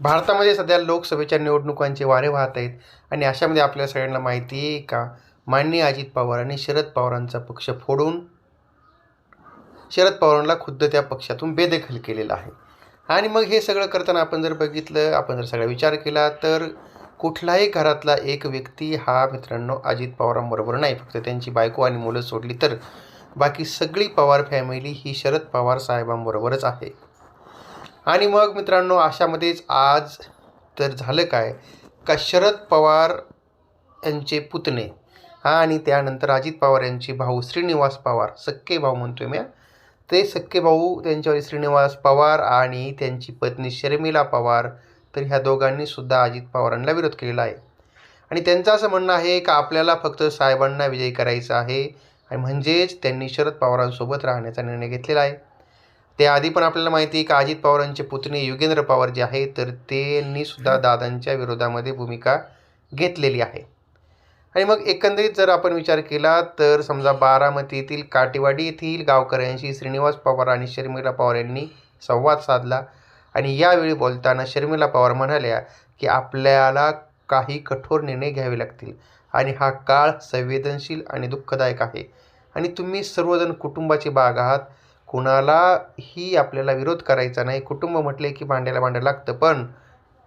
भारतामध्ये सध्या लोकसभेच्या निवडणुकांचे वारे वाहत आहेत आणि अशामध्ये आपल्या सगळ्यांना माहिती आहे का? माननीय अजित पवार आणि शरद पवारांचा पक्ष फोडून शरद पवारांना खुद्द त्या पक्षातून बेदखल केलेला आहे. आणि मग हे सगळं करताना आपण जर बघितलं आपण जर सगळा विचार केला तर कुठलाही घरातला एक व्यक्ती हा मित्रांनो अजित पवारांबरोबर नाही. फक्त त्यांची बायको आणि मुलं सोडली तर बाकी सगळी पवार फॅमिली ही शरद पवार साहेबांबरोबरच आहे. आणि मग मित्रांनो अशामध्येच आज तर झालं काय? का शरद पवार यांचे पुतणे. आणि त्यानंतर अजित पवार यांचे भाऊ श्रीनिवास पवार सक्के भाऊ म्हणतोय मी ते सक्के भाऊ त्यांच्यावर श्रीनिवास पवार आणि त्यांची पत्नी शर्मिला पवार तर ह्या दोघांनी सुद्धा अजित पवारांना विरोध केलेला आहे. आणि त्यांचं असं म्हणणं आहे का आपल्याला फक्त साहेबांना विजयी करायचं आहे आणि म्हणजेच त्यांनी शरद पवारांसोबत राहण्याचा निर्णय घेतलेला आहे. त्याआधी पण आपल्याला माहिती आहे का अजित पवारांचे पुतणे युगेंद्र पवार जे आहेत तर त्यांनी सुद्धा दादांच्या विरोधामध्ये भूमिका घेतलेली आहे. आणि मग एकंदरीत जर आपण विचार केला तर समजा बारामती येथील काटेवाडी येथील गावकऱ्यांशी श्रीनिवास पवार आणि शर्मिला पवार यांनी संवाद साधला. आणि यावेळी बोलताना शर्मिला पवार म्हणाल्या की आपल्याला काही कठोर निर्णय घ्यावे लागतील आणि हा काळ संवेदनशील आणि दुःखदायक आहे. आणि तुम्ही सर्वजण कुटुंबाचे भाग आहात. कुणालाही आपल्याला विरोध करायचा नाही. कुटुंब म्हटले की भांड्याला भांडं लागतं पण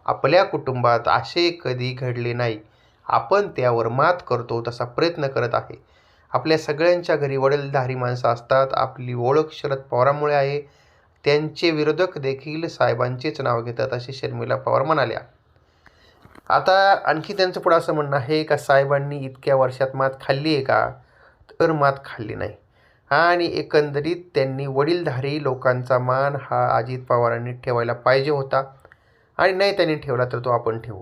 आपल्या कुटुंबात असे कधी घडले नाही. आपण त्यावर मात करतो तसा प्रयत्न करत आहे. आपल्या सगळ्यांच्या घरी वडीलधारी माणसं असतात. आपली ओळख शरद पवारांमुळे आहे. त्यांचे विरोधक देखील साहेबांचेच नाव घेतात असे शर्मिला पवार म्हणाल्या. आता आणखी त्यांचं पुढं असं म्हणणं आहे का साहेबांनी इतक्या वर्षात मात खाल्ली आहे का? तर मात खाल्ली नाही. आणि एकंदरीत त्यांनी वडीलधारी लोकांचा मान हा अजित पवारांनी ठेवायला पाहिजे होता. आणि नाही त्यांनी ठेवला तर तो आपण ठेवू.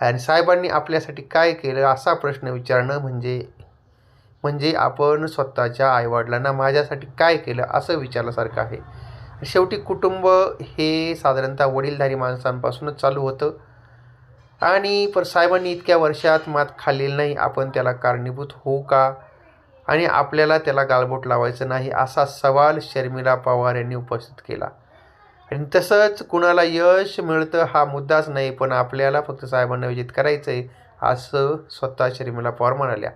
आणि साहेबांनी आपल्यासाठी काय केलं असा प्रश्न विचारणं म्हणजे म्हणजे आपण स्वतःच्या आईवडिलांना माझ्यासाठी काय केलं असं विचारल्यासारखं आहे. शेवटी कुटुंब हे साधारणतः वडीलधारी माणसांपासूनच चालू होतं. आणि पर साहेबांनी इतक्या वर्षात मात खाल्लेली नाही. आपण त्याला कारणीभूत होऊ का? आणि आपल्याला त्याला गालबोट लावायचं नाही असा सवाल शर्मिला पवार यांनी उपस्थित केला. आणि तसंच कुणाला यश मिळतं हा मुद्दाच नाही पण आपल्याला फक्त साहेबांना विजित करायचं आहे असं स्वतः शर्मिला पवार म्हणाल्या.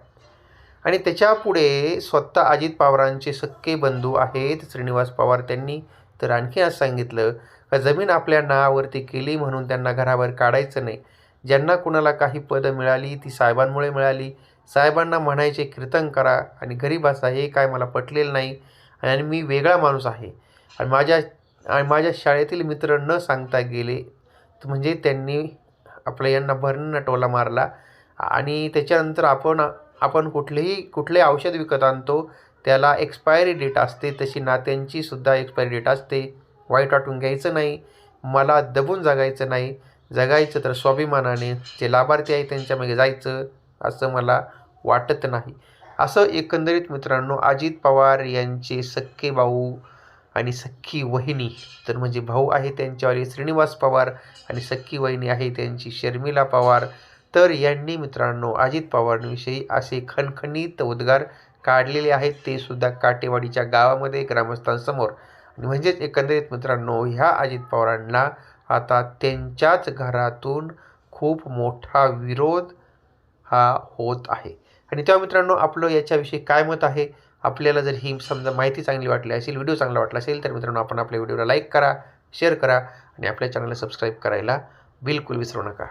आणि त्याच्यापुढे स्वतः अजित पवारांचे सक्के बंधू आहेत श्रीनिवास पवार त्यांनी. तर आणखी असं सांगितलं का जमीन आपल्या नावावरती केली म्हणून त्यांना घराबाहेर काढायचं नाही. ज्यांना कुणाला काही पदं मिळाली ती साहेबांमुळे मिळाली. साहेबांना म्हणायचे कीर्तन करा आणि गरीब असा हे काय मला पटलेलं नाही आणि मी वेगळा माणूस आहे. आणि माझ्या आणि माझ्या शाळेतील मित्र न सांगता गेले म्हणजे त्यांनी आपल्या यांना भरणं टोला मारला. आणि त्याच्यानंतर आपण आपण कुठलेही कुठले औषध विकत आणतो त्याला एक्सपायरी डेट असते तशी नात्यांची सुद्धा एक्सपायरी डेट असते. वाईट वाटून घ्यायचं नाही मला दबून जगायचं नाही. जगायचं तर स्वाभिमानाने जे लाभार्थी आहे त्यांच्यामागे जायचं. असं मला वाटत नाही. असं एकंदरीत मित्रांनो अजित पवार यांचे सख्खे भाऊ आणि सख्खी वहिनी तर म्हणजे भाऊ आहे त्यांच्यावाली श्रीनिवास पवार आणि सख्खी वहिनी आहे त्यांची शर्मिला पवार तर यांनी मित्रांनो अजित पवारांविषयी असे खणखणीत उद्गार काढलेले आहेत. ते सुद्धा काटेवाडीच्या गावामध्ये ग्रामस्थांसमोर. आणि म्हणजेच एकंदरीत मित्रांनो ह्या अजित पवारांना आता त्यांच्याच घरातून खूप मोठा विरोध हा होत आहे. आणि तेव्हा मित्रांनो आपलं याच्याविषयी काय मत आहे? आपल्याला जर ही समजा माहिती चांगली वाटली असेल व्हिडिओ चांगला वाटला असेल तर मित्रांनो आपण आपल्या व्हिडिओला लाईक करा शेअर करा आणि आपल्या चॅनलला सबस्क्राईब करायला बिलकुल विसरू नका.